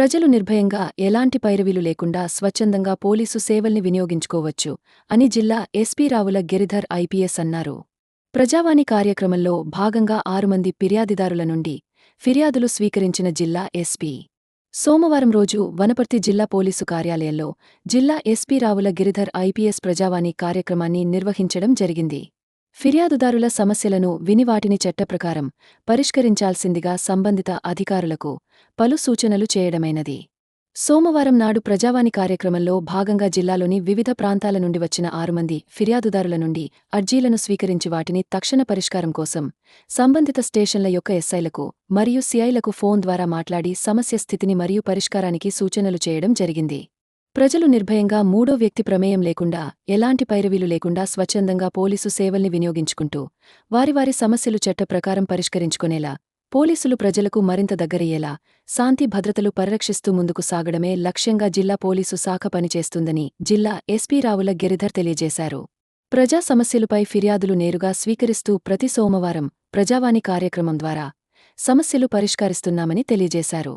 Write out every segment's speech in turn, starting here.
ప్రజలు నిర్భయంగా ఎలాంటి పైరవీలు లేకుండా స్వచ్ఛందంగా పోలీసు సేవల్ని వినియోగించుకోవచ్చు అని జిల్లా ఎస్పీ రావుల గిరిధర్ ఐపీఎస్ అన్నారు. ప్రజావాణి కార్యక్రమంలో భాగంగా ఆరు మంది ఫిర్యాదిదారుల నుండి ఫిర్యాదులు స్వీకరించిన జిల్లా ఎస్పీ. సోమవారం రోజు వనపర్తి జిల్లా పోలీసు కార్యాలయంలో జిల్లా ఎస్పీ రావుల గిరిధర్ ఐపీఎస్ ప్రజావాణి కార్యక్రమాన్ని నిర్వహించడం జరిగింది. ఫిర్యాదుదారుల సమస్యలను విని వాటిని చట్టప్రకారం పరిష్కరించాల్సిందిగా సంబంధిత అధికారులకు పలు సూచనలు చేయడమైనది. సోమవారం నాడు ప్రజావాణి కార్యక్రమంలో భాగంగా జిల్లాలోని వివిధ ప్రాంతాల నుండి వచ్చిన ఆరు మంది ఫిర్యాదుదారుల నుండి అర్జీలను స్వీకరించి వాటిని తక్షణ పరిష్కారం కోసం సంబంధిత స్టేషన్ల యొక్క ఎస్ఐలకు మరియు సిఐలకు ఫోన్ ద్వారా మాట్లాడి సమస్య స్థితిని మరియు పరిష్కారానికి సూచనలు చేయడం జరిగింది. ప్రజలు నిర్భయంగా మూడో వ్యక్తి ప్రమేయం లేకుండా ఎలాంటి పైరవీలు లేకుండా స్వచ్ఛందంగా పోలీసు సేవల్ని వినియోగించుకుంటూ వారివారి సమస్యలు చట్ట ప్రకారం పరిష్కరించుకునేలా పోలీసులు ప్రజలకు మరింత దగ్గరయ్యేలా శాంతి భద్రతలు పరిరక్షిస్తూ ముందుకు సాగడమే లక్ష్యంగా జిల్లా పోలీసు శాఖ పనిచేస్తుందని జిల్లా ఎస్పీ రావుల గిరిధర్ తెలియజేశారు. ప్రజా సమస్యలపై ఫిర్యాదులు నేరుగా స్వీకరిస్తూ ప్రతి సోమవారం ప్రజావాణి కార్యక్రమం ద్వారా సమస్యలు పరిష్కరిస్తున్నామని తెలియజేశారు.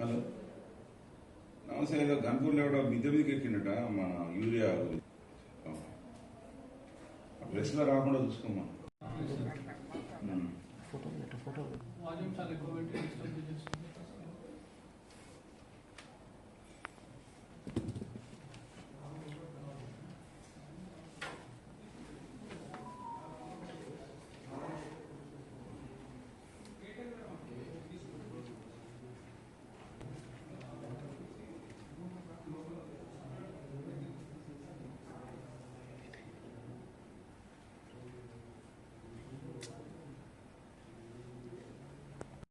హలో. నమస్తే ఏదో గన్పూర్లో ఎవడో మిద్దె మీదకి ఎక్కిండట మన యూరియా ప్రెస్లో రాకుండా చూసుకోమా ఫోటో ఫోటో. వాల్యూమ్ చాలా ఎక్కువ పెట్టి